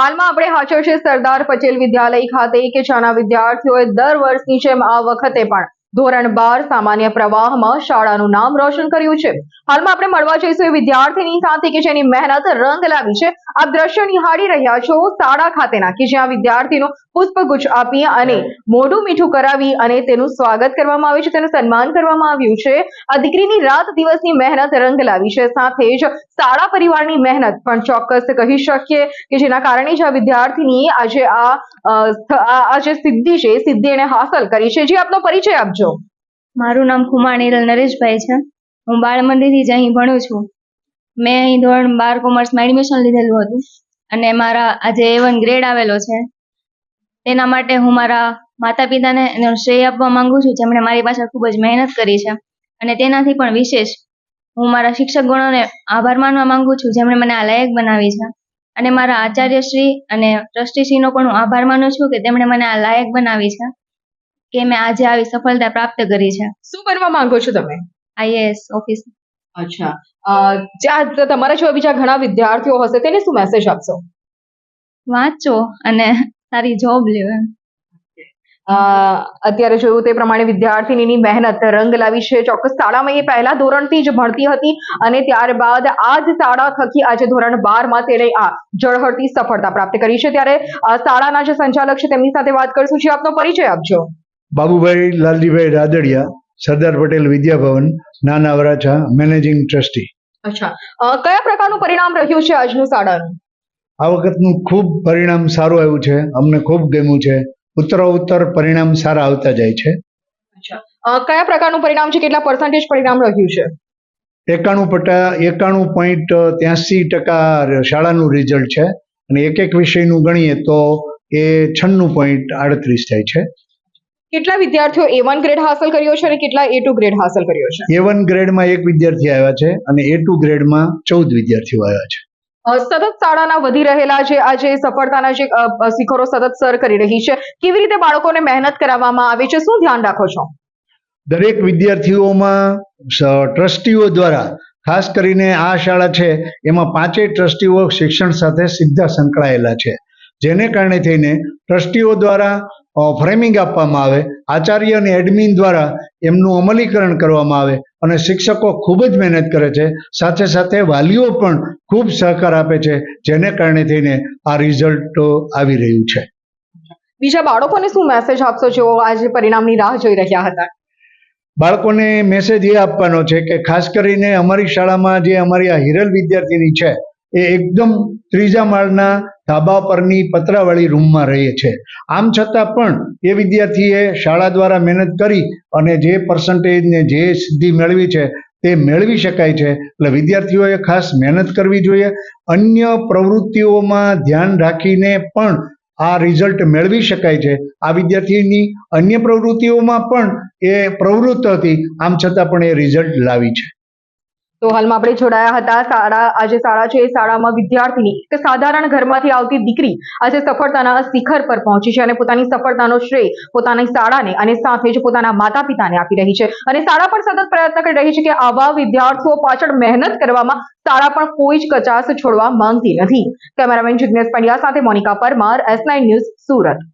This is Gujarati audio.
હાલમાં આપણે હાજર છે સરદાર પટેલ વિદ્યાલય ખાતે કે જ્યાંના વિદ્યાર્થીઓએ દર વર્ષની જેમ આ વખતે પણ ધોરણ બાર સામાન્ય પ્રવાહમાં શાળાનું નામ રોશન કર્યું છે. હાલમાં આપણે મળવા જઈશું એ વિદ્યાર્થીની સાથે કે જેની મહેનત રંગ લાવી છે. આપ દ્રશ્ય નિહાળી રહ્યા છો શાળા ખાતેના કે જ્યાં વિદ્યાર્થીનો પુષ્પગુચ્છ આપી અને મોઢું મીઠું કરાવી અને તેનું સ્વાગત કરવામાં આવ્યું છે, તેનું સન્માન કરવામાં આવ્યું છે. આ દીકરીની રાત દિવસની મહેનત રંગ લાવી છે, સાથે જ શાળા પરિવારની મહેનત પણ ચોક્કસ કહી શકીએ કે જેના કારણે જ આ વિદ્યાર્થીની આજે આ જે સિદ્ધિ છે સિદ્ધિ એને હાંસલ કરી છે. જે, આપનો પરિચય આપજો. મારું નામ ખુમાણીલ નરેશભાઈ છે. હું બાળ મંદિરથી જ અહીં ભણું છું. મેં અહીં ધોરણ બાર કોમર્સમાં એડમિશન લીધેલું હતું અને મારા આજે એ વન ગ્રેડ આવેલો છે. તેના માટે હું મારા માતા પિતાને એનો શ્રેય આપવા માંગુ છું. જેમણે મારી પાછળ ખૂબ જ મહેનત કરી છે. અને તેનાથી પણ વિશેષ હું મારા શિક્ષક ગણોને આભાર માનવા માંગુ છું. જેમણે મને આ લાયક બનાવી છે. અને મારા આચાર્યશ્રી અને ટ્રસ્ટીશ્રીનો પણ હું આભાર માનું છું કે તેમણે મને આ લાયક બનાવી છે કે મેં આજે આવી સફળતા પ્રાપ્ત કરી છે. શું બનવા માંગો છો તમે? આઈએએસ ઓફિસ અચ્છા. જ્યાં તમારા જેવા બીજા ઘણા વિદ્યાર્થીઓ હશે તેને શું મેસેજ આપશો? વાંચો અને સારી જોબ લેવા અત્યારે જોયું તે પ્રમાણે વિદ્યાર્થીનીની મહેનત રંગ લાવી છે. ચોક્કસ શાળામાં એ પહેલા ધોરણથી જ ભણતી હતી અને ત્યારબાદ આ જ શાળા થકી આજે ધોરણ બારમાં તેણે આ જળહળતી સફળતા પ્રાપ્ત કરી છે. ત્યારે શાળાના જે સંચાલક છે તેમની સાથે વાત કરશું. જે આપનો પરિચય આપજો. બાબુભાઈ લાલજીભાઈ રાદડિયા. સરદાર પટેલ વિદ્યાભવન નાના વરાછા મેનેજિંગ ટ્રસ્ટી. અચ્છા. કયા પ્રકારનું પરિણામ રહ્યું છે આજનું શાળાનું? આ વખતનું ખૂબ પરિણામ સારું આવ્યું છે. અમને ખૂબ ગમ્યું છે. ઉત્તરોત્તર પરિણામ સારા આવતા જાય છે. કયા પ્રકારનું પરિણામ છે? કેટલા પર્સન્ટેજ પરિણામ રહ્યું છે? એકાણું પટા એકાણું પોઈન્ટ ત્યાંસી ટકા શાળાનું રિઝલ્ટ છે. અને એક એક વિષયનું ગણીએ તો એ છન્નું પોઈન્ટ આડત્રીસ થાય છે. કેટલા વિદ્યાર્થીઓ એ વન ગ્રેડ હાંસલ કર્યો છે અને કેટલા એ ટુ ગ્રેડ હાંસલ કર્યો છે? એ વન ગ્રેડમાં એક વિદ્યાર્થી આવ્યા છે અને એ ટુ ગ્રેડમાં ચૌદ વિદ્યાર્થીઓ આવ્યા છે. સતત શાળાના વધી રહેલા જે આ જે સફળતાના જે શિખરો સતત સર કરી રહી છે. કેવી રીતે બાળકોને મહેનત કરાવવામાં આવે છે? શું ધ્યાન રાખો છો? દરેક વિદ્યાર્થીઓમાં ટ્રસ્ટીઓ દ્વારા ખાસ કરીને આ શાળા છે એમાં પાંચેય ટ્રસ્ટીઓ શિક્ષણ સાથે સીધા સંકળાયેલા છે. જેને કારણે થઈને ટ્રસ્ટીઓ દ્વારા ફ્રેમિંગ આપવામાં આવે. આચાર્ય અને એડમિન દ્વારા એમનું અમલીકરણ કરવામાં આવે અને શિક્ષકો ખૂબ જ મહેનત કરે છે. સાથે સાથે વાલીઓ પણ ખૂબ સહકાર આપે છે જેને કારણે થઈને આ રિઝલ્ટ આવી રહ્યું છે. બીજા બાળકોને શું મેસેજ આપશો જેઓ આજે પરિણામની રાહ જોઈ રહ્યા હતા? બાળકોને મેસેજ એ આપવાનો છે કે ખાસ કરીને અમારી શાળામાં જે અમારી આ હિરલ વિદ્યાર્થીની છે એ એકદમ ત્રીજા માળના ધાબા પરની પતરાવાળી રૂમમાં રહે છે. આમ છતાં પણ એ વિદ્યાર્થીએ શાળા દ્વારા મહેનત કરી અને જે પર્સન્ટેજને જે સિદ્ધિ મેળવી છે તે મેળવી શકાય છે. એટલે વિદ્યાર્થીઓએ ખાસ મહેનત કરવી જોઈએ. અન્ય પ્રવૃત્તિઓમાં ધ્યાન રાખીને પણ આ રિઝલ્ટ મેળવી શકાય છે. આ વિદ્યાર્થીની અન્ય પ્રવૃત્તિઓમાં પણ એ પ્રવૃત્ત હતી. આમ છતાં પણ એ રિઝલ્ટ લાવી છે. તો હાલમાં આપણે જોડાયા હતા. શાળા આજે શાળા છે એ શાળામાં વિદ્યાર્થીની એક સાધારણ ઘરમાંથી આવતી દીકરી આજે સફળતાના શિખર પર પહોંચી છે અને પોતાની સફળતાનો શ્રેય પોતાની શાળાને અને સાથે જ પોતાના માતા પિતાને આપી રહી છે. અને શાળા પણ સતત પ્રયત્ન કરી રહી છે કે આવા વિદ્યાર્થીઓ પાછળ મહેનત કરવામાં શાળા પણ કોઈ જ કચાશ છોડવા માંગતી નથી. કેમેરામેન જિજ્ઞેશ પંડ્યા સાથે મોનિકા પરમાર, એસ ન્યૂઝ સુરત.